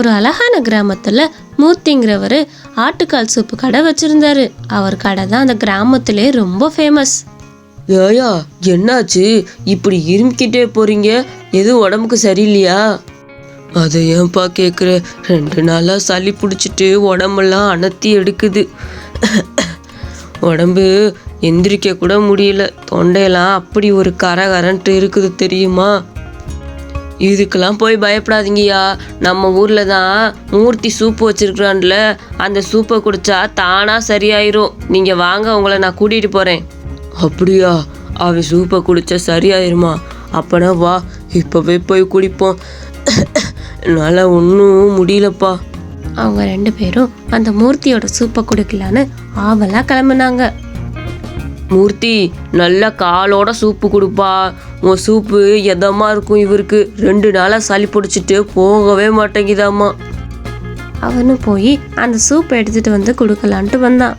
ஒரு அழகான கிராமத்தில் மூர்த்திங்கிறவர் ஆட்டுக்கால் சூப்பு கடை வச்சுருந்தாரு. அவர் கடை தான் அந்த கிராமத்திலே ரொம்ப ஃபேமஸ் ஏயா என்னாச்சு? இப்படி இருமிக்கிட்டே போறீங்க? எதுவும் உடம்புக்கு சரியில்லையா? அதை ஏன்பா கேட்குற ரெண்டு நாளாக சளி பிடிச்சிட்டு உடம்பெல்லாம் அனத்தி எடுக்குது. உடம்பு எந்திரிக்க கூட முடியல. தொண்டையெல்லாம் அப்படி ஒரு கரகரன்ட்டு இருக்குது தெரியுமா? இதுக்கெல்லாம் போய் பயப்படாதீங்கய்யா. நம்ம ஊரில் தான் மூர்த்தி சூப்பு வச்சுருக்குறான்ல. அந்த சூப்பை குடித்தா தானாக சரியாயிரும். நீங்கள் வாங்க உங்களை நான் கூட்டிகிட்டு போகிறேன் அப்படியா? அவன் சூப்பை குடித்தா சரியாயிருமா? அப்பனா வா இப்போவே போய் குடிப்போம். என்னால் ஒன்றும் முடியலப்பா. அவங்க ரெண்டு பேரும் அந்த மூர்த்தியோட சூப்பை குடிக்கலான்னு ஆவலாக கிளம்புனாங்க. மூர்த்தி நல்ல காலோட சூப்பு கொடுப்பா. உன் சூப்பு எதமா இருக்கும் இவருக்கு? ரெண்டு நாளாக சளி பிடிச்சிட்டு போகவே மாட்டேங்குதாம்மா. அவனும் போய் அந்த சூப்பை எடுத்துட்டு வந்து கொடுக்கலான்ட்டு வந்தான்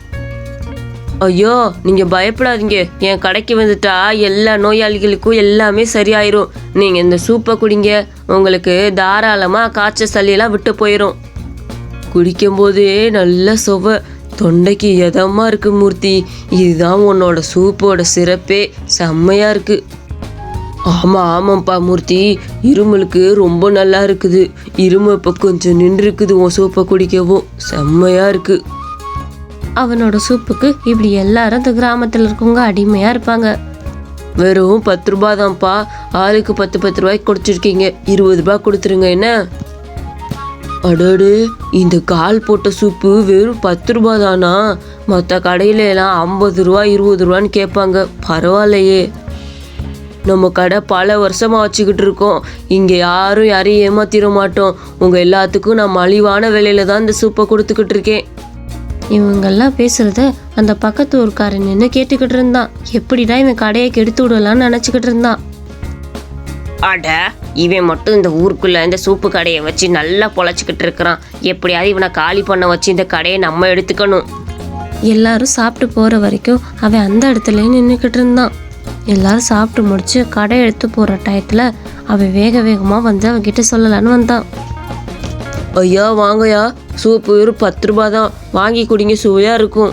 ஐயோ நீங்கள் பயப்படாதீங்க. என் கடைக்கு வந்துட்டா எல்லா நோயாளிகளுக்கும் எல்லாமே சரியாயிரும். நீங்கள் இந்த சூப்பை குடிங்க. உங்களுக்கு தாராளமாக காய்ச்சல் சளியெல்லாம் விட்டு போயிடும் குடிக்கும்போதே நல்ல சுவை. தொண்டைக்கு இதமாக இருக்கு மூர்த்தி. இதுதான் உன்னோட சூப்போட சிறப்பே. செம்மையா இருக்கு. ஆமாம் ஆமாம்ப்பா மூர்த்தி. இருமலுக்கு ரொம்ப நல்லா இருக்குது. இருமல் இப்போ கொஞ்சம் நின்று இருக்குது உன் சூப்பை குடிக்கவும். செம்மையா இருக்கு. அவனோட சூப்புக்கு இப்படி எல்லாரும் இந்த கிராமத்துல இருக்கவங்க அடிமையா இருப்பாங்க. வெறும் பத்து ரூபாய் தான்ப்பா. ஆளுக்கு பத்து பத்து ரூபாய்க்கு குடிச்சிருக்கீங்க. இருபது ரூபாய் கொடுத்துருங்க என்ன? அடடே இந்த கால் போட்ட சூப்பு வெறும் பத்து ரூபாய் தானா மற்ற கடையில எல்லாம் ஐம்பது ரூபா இருபது ரூபான்னு கேட்பாங்க. பரவாயில்லையே. நம்ம கடை பல வருஷமா வச்சுக்கிட்டு இருக்கோம். இங்கே யாரும் யாரையும் ஏமாத்திட மாட்டோம். உங்க எல்லாத்துக்கும் நான் மலிவான விலையில தான் இந்த சூப்பை கொடுத்துக்கிட்டு இருக்கேன். இவங்கெல்லாம் பேசுறத அந்த பக்கத்து ஊர்க்காரன் நின்று கேட்டுக்கிட்டு இருந்தான். எப்படிடா இவன் கடையை கெடுத்து விடலாம்னு நினச்சிக்கிட்டு இருந்தான். அட இவன் மட்டும் இந்த ஊருக்குள்ள இந்த சூப்பு கடையை வச்சு நல்லா பொழைச்சிக்கிட்டு இருக்கிறான். எப்படியாவது இவனை காலி பண்ண வச்சு இந்த கடையை நம்ம எடுத்துக்கணும். எல்லாரும் சாப்பிட்டு போற வரைக்கும் அவன் அந்த இடத்துலயே நின்றுக்கிட்டு இருந்தான். எல்லாரும் சாப்பிட்டு முடிச்சு கடை எடுத்து போற டயத்துல அவன் வேக வேகமா வந்து அவன்கிட்ட சொல்லலான்னு வந்தான். ஐயா வாங்கய்யா. சூப்பு வெறும் பத்து ரூபாய் தான் வாங்கி குடிங்க சுவையா இருக்கும்.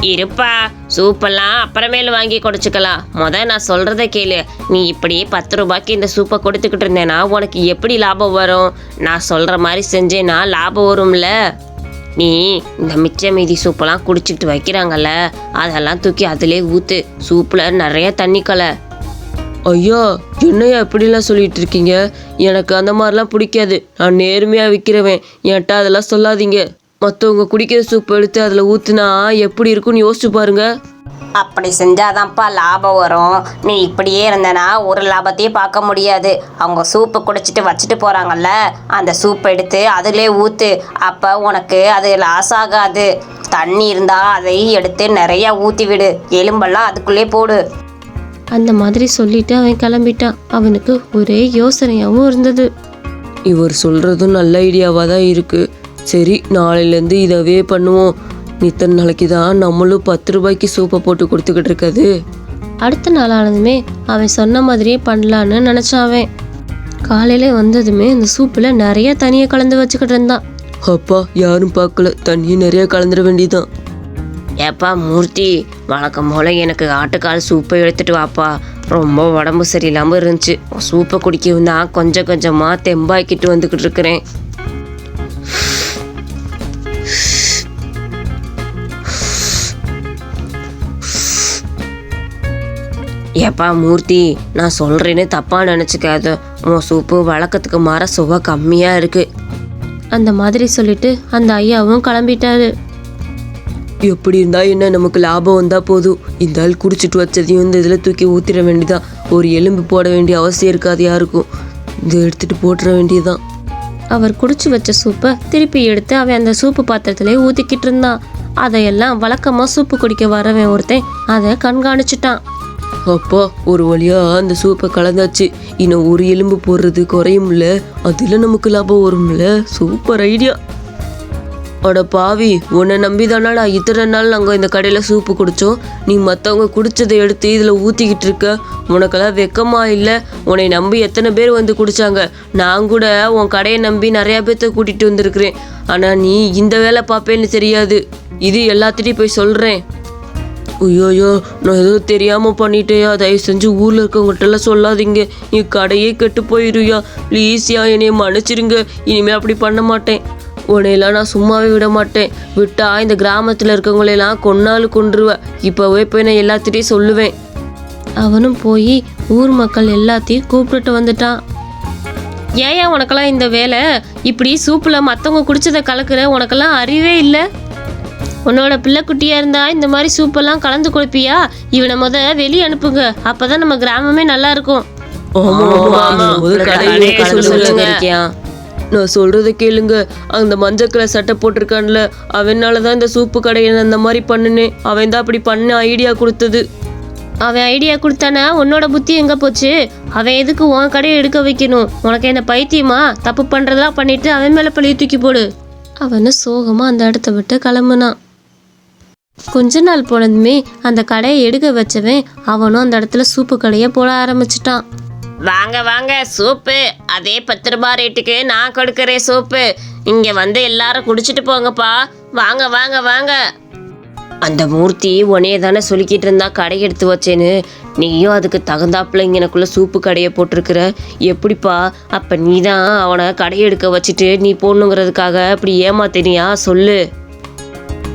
இருப்பா. சூப்பெல்லாம் அப்புறமேல வாங்கி குடிச்சுக்கலாம் முத நான் சொல்றத கேளு. நீ இப்படி பத்து ரூபாய்க்கு இந்த சூப்பை கொடுத்துக்கிட்டு இருந்தேன்னா உனக்கு எப்படி லாபம் வரும்? நான் சொல்ற மாதிரி செஞ்சேன்னா லாபம் வரும்ல. நீ இந்த மிச்ச மீதி சூப்பெல்லாம் குடிச்சிட்டு வைக்கிறாங்கல்ல அதெல்லாம் தூக்கி அதிலே ஊத்து. சூப்பில் நிறைய தண்ணி கலை. ஐயா என்னையா இப்படிலாம் சொல்லிட்டு இருக்கீங்க? எனக்கு அந்த மாதிரிலாம் பிடிக்காது. நான் நேர்மையாக விற்கிறவன் என்கிட்ட அதெல்லாம் சொல்லாதீங்க. மற்றவங்க குடிக்கிற சூப் எடுத்து அதில் ஊற்றுனா எப்படி இருக்கும்னு யோசிச்சு பாருங்க. அப்படி செஞ்சாதான்ப்பா லாபம் வரும். நீ இப்படியே இருந்தனா ஒரு லாபத்தையும் பார்க்க முடியாது. அவங்க சூப்பு குடிச்சிட்டு வச்சுட்டு போகிறாங்கல்ல அந்த சூப் எடுத்து அதிலே ஊற்று அப்போ உனக்கு அது லாஸ் ஆகாது. தண்ணி இருந்தால் அதை எடுத்து நிறையா ஊற்றி விடு. எலும்பெல்லாம் அதுக்குள்ளே போடு. அந்த மாதிரி சொல்லிட்டு அவன் கிளம்பிட்டான். அவனுக்கு ஒரே யோசனையாவும் இருந்தது. இவர் சொல்கிறதும் நல்ல ஐடியாவாக தான் இருக்குது சரி நாளையிலேருந்து இதவே பண்ணுவோம். இத்தனை நாளைக்கு தான் நம்மளும் பத்து ரூபாய்க்கு சூப்பை போட்டு கொடுத்துக்கிட்டு இருக்காது. அடுத்த நாள் ஆனதுமே அவன் சொன்ன மாதிரியே பண்ணலான்னு நினச்சான் அவன் காலையில வந்ததுமே அந்த சூப்பில் நிறைய தண்ணியை கலந்து வச்சுக்கிட்டு இருந்தான். அப்பா யாரும் பார்க்கல. தண்ணியும் நிறைய கலந்துட வேண்டியதான் ஏப்பா மூர்த்தி வழக்கம் போல் எனக்கு ஆட்டுக்கால் சூப்பை எடுத்துட்டு வாப்பா. ரொம்ப உடம்பு சரியில்லாமல் இருந்துச்சு. சூப்பை குடிக்கவும் தான் கொஞ்சம் கொஞ்சமாக தெம்பாக்கிட்டு வந்துக்கிட்டு இருக்கிறேன். ஏப்பா மூர்த்தி நான் சொல்கிறேன்னு தப்பாக நினச்சிக்காத. உன் சூப்பு வழக்கத்துக்கு மாற சுவை கம்மியாக இருக்குது அந்த மாதிரி சொல்லிட்டு அந்த ஐயாவும் கிளம்பிட்டாரு. எப்படி இருந்தா என்ன நமக்கு லாபம் வந்தா போதும்? இந்த ஆள் குடிச்சிட்டு வச்சதையும் இந்த இதில் தூக்கி ஊத்திட வேண்டியதான் ஒரு எலும்பு போட வேண்டிய அவசியம் இருக்காது யாருக்கும். இதை எடுத்துட்டு போட்டுற வேண்டியதுதான். அவர் குடிச்சு வச்ச சூப்பை திருப்பி எடுத்து அவன் அந்த சூப்பு பாத்திரத்திலே ஊற்றிக்கிட்டு இருந்தான். அதையெல்லாம் வழக்கமாக சூப்பு குடிக்க வரவன் ஒருத்தன் அதை கண்காணிச்சிட்டான். அப்பா ஒரு வழியா அந்த சூப்பை கலந்தாச்சு. இன்னும் ஒரு எலும்பு போடுறது குறையும்ல. அதில் நமக்கு லாபம் வரும்ல. Super idea. அட பாவி உன்னை நம்பி தானடா இத்தனை நாள் நாங்கள் இந்த கடையில் சூப்பு குடித்தோம் நீ மற்றவங்க குடித்ததை எடுத்து இதில் ஊற்றிக்கிட்டு இருக்க. உனக்கெல்லாம் வெக்கமா இல்லை. உன்னை நம்பி எத்தனை பேர் வந்து குடித்தாங்க நான் கூட உன் கடையை நம்பி நிறையா பேர்த்த கூட்டிகிட்டு வந்திருக்கிறேன். ஆனால் நீ இந்த வேலை பார்ப்பேன்னு தெரியாது. இது எல்லாத்திட்டையும் போய் சொல்கிறேன் ஐயோயோ நான் எதுவும் தெரியாமல் பண்ணிட்டேயா? தயவு செஞ்சு ஊரில் இருக்கவங்ககிட்டலாம் சொல்லாதீங்க. நீ கடையே கெட்டு போயிருயா ப்ளீஸ்யா என்னைய மன்னிச்சிருங்க. இனிமேல் அப்படி பண்ண மாட்டேன். உன்னையெல்லாம் நான் சும்மாவே விட மாட்டேன். விட்டா இந்த கிராமத்தில் இருக்கவங்களையெல்லாம் கொன்னாலும் கொன்றுவேன் இப்போவே போய் நான் எல்லாத்திட்டையும் சொல்லுவேன். அவனும் போய் ஊர் மக்கள் எல்லாத்தையும் கூப்பிட்டுட்டு வந்துட்டான். ஏன் ஏன் உனக்கெல்லாம் இந்த வேலை? இப்படி சூப்பில் மற்றவங்க குடிச்சதை கலக்குற உனக்கெல்லாம் அறிவே இல்லை. உன்னோட பிள்ளைக்குட்டியாக இருந்தா இந்த மாதிரி சூப்பெல்லாம் கலந்து கொடுப்பியா? இவனை முத வெளியே அனுப்புங்க. அப்பதான் நம்ம கிராமமே நல்லா இருக்கும். நான் சொல்றத கேளுங்க. அந்த மஞ்சள் கலர் சட்டை போட்டிருக்கான்ல. அவனால தான் இந்த சூப்பு கடையை இந்த மாதிரி பண்ணுனேன். அவன் தான் அப்படி பண்ண ஐடியா கொடுத்தது. அவன் ஐடியா கொடுத்தானா? உன்னோட புத்தி எங்க போச்சு? அவன் எதுக்கு உன் கடையை எடுக்க வைக்கணும்? உனக்கு என்ன பைத்தியமா? தப்பு பண்றதெல்லாம் பண்ணிட்டு அவன் மேல பழிய தூக்கி போடு. அவனு சோகமா அந்த இடத்த விட்டு கிளம்புனான். கொஞ்ச நாள் போனதுமே அந்த கடையை எடுக்க வச்சவன் அவனும் அந்த இடத்துல சூப்பு கடையை போட ஆரம்பிச்சிட்டான். வாங்க வாங்க சூப்பு. அதே பத்து ரூபாய் ரேட்டுக்கு நான் கொடுக்குறேன் சூப்பு. இங்க வந்து எல்லாரும் குடிச்சிட்டு போங்கப்பா. வாங்க வாங்க வாங்க. அந்த மூர்த்தி உனையே தானே சொல்லிக்கிட்டு இருந்தா கடை எடுத்து வச்சேன்னு. நீயும் அதுக்கு தகுந்தாப்புல இங்கனக்குள்ள சூப்பு கடையை போட்டிருக்கிற. எப்படிப்பா? அப்ப நீ தான் அவனை கடை எடுக்க வச்சுட்டு நீ போடணுங்கிறதுக்காக அப்படி ஏமாத்தினியா? சொல்லு.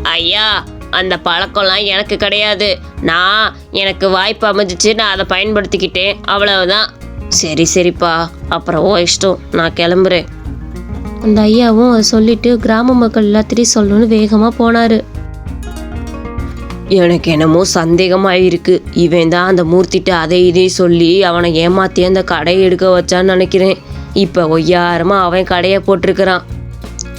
ஐயா அந்த பழக்கம்லாம் எனக்கு கிடையாது. நான் எனக்கு வாய்ப்பு அமைஞ்சிச்சு நான் அதை பயன்படுத்திக்கிட்டேன். அவ்வளவுதான். சரி சரிப்பா. அப்புறம் ஓ இஷ்டம். நான் கிளம்புறேன். அந்த ஐயாவும் அதை சொல்லிட்டு கிராம மக்கள் எல்லாத்திட்டையும் சொல்லணும்னு வேகமாக போனார். எனக்கு என்னமோ சந்தேகமாக இருக்கு. இவன் தான் அந்த மூர்த்திட்ட அதை இதையும் சொல்லி அவனை ஏமாத்தி அந்த கடையை எடுக்க வச்சான்னு நினைக்கிறேன். இப்போ ஒய்யாரமாக அவன் கடையை போட்டிருக்கிறான்.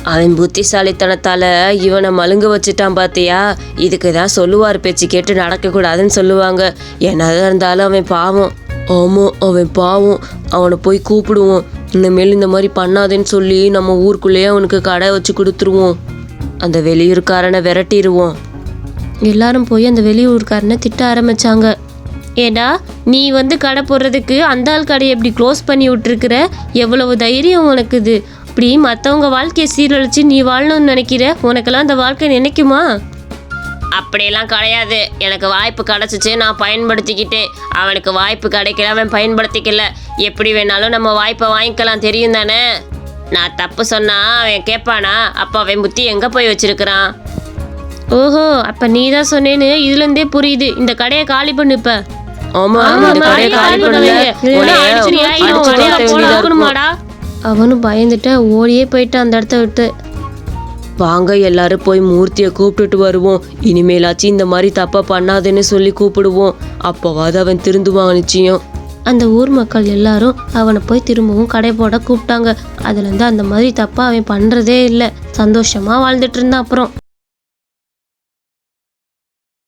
அவன் புத்திசாலித்தனத்தால் இவனை மழுங்க வச்சுட்டான் பார்த்தியா இதுக்கு தான் சொல்லுவார் பேச்சு கேட்டு நடக்கக்கூடாதுன்னு சொல்லுவாங்க. என்னதான் இருந்தாலும் அவன் பாவம். ஆமாம் அவன் பாவம். அவனை போய் கூப்பிடுவோம். இனிமேல் இந்த மாதிரி பண்ணாதேன்னு சொல்லி நம்ம ஊருக்குள்ளேயே அவனுக்கு கடை வச்சு கொடுத்துருவோம். அந்த வெளியூர்காரனை விரட்டிடுவோம் எல்லாரும் போய் அந்த வெளியூர்காரனை திட்ட ஆரம்பிச்சாங்க. ஏடா நீ வந்து கடை போடுறதுக்கு அந்த ஆள் கடையை எப்படி க்ளோஸ் பண்ணி விட்டுருக்குற? எவ்வளவு தைரியம் உனக்கு இது. இப்படி மற்றவங்க வாழ்க்கையை சீரழிச்சு நீ வாழணும்னு நினைக்கிற? உனக்கெல்லாம் அந்த வாழ்க்கை நினைக்குமா? அப்படியெல்லாம் கிடையாது. எனக்கு வாய்ப்பு கிடைச்சிச்சு நான் பயன்படுத்திக்கிட்டேன். அவனுக்கு வாய்ப்பு கிடைக்கல அவன் பயன்படுத்திக்கல. எப்படி வேணாலும் நம்ம வாய்ப்பை வாங்கிக்கலாம் தெரியும் தானே? நான் தப்பு சொன்னா அவன் கேட்பானா? அப்போ அவன் புத்தி எங்கே போய் வச்சிருக்கிறான்? ஓஹோ அப்ப நீ தான் சொன்னேன்னு இதுல இருந்தே புரியுது. இந்த கடையை காலி பண்ணு இப்ப. ஆமா ஆமா, இந்த ஆமா, கடையை காலி பண்ணுங்க. அவனும் பயந்துட்டு ஓடியே போயிட்டான் அந்த இடத்த விட்டு. வாங்க எல்லாரும் போய் மூர்த்தியை கூப்பிட்டுட்டு வருவோம். இனிமேலாச்சும் இந்த மாதிரி தப்பா பண்ணாதேன்னு சொல்லி கூப்பிடுவோம். அப்போவாது அவன் திருந்துவான் நிச்சயம். அந்த ஊர் மக்கள் எல்லாரும் அவனை போய் திரும்பவும் கடை போட கூப்பிட்டாங்க. அதுல இருந்து அந்த மாதிரி தப்பா அவன் பண்றதே இல்லை. சந்தோஷமா வாழ்ந்துட்டு இருந்தான் அப்புறம்.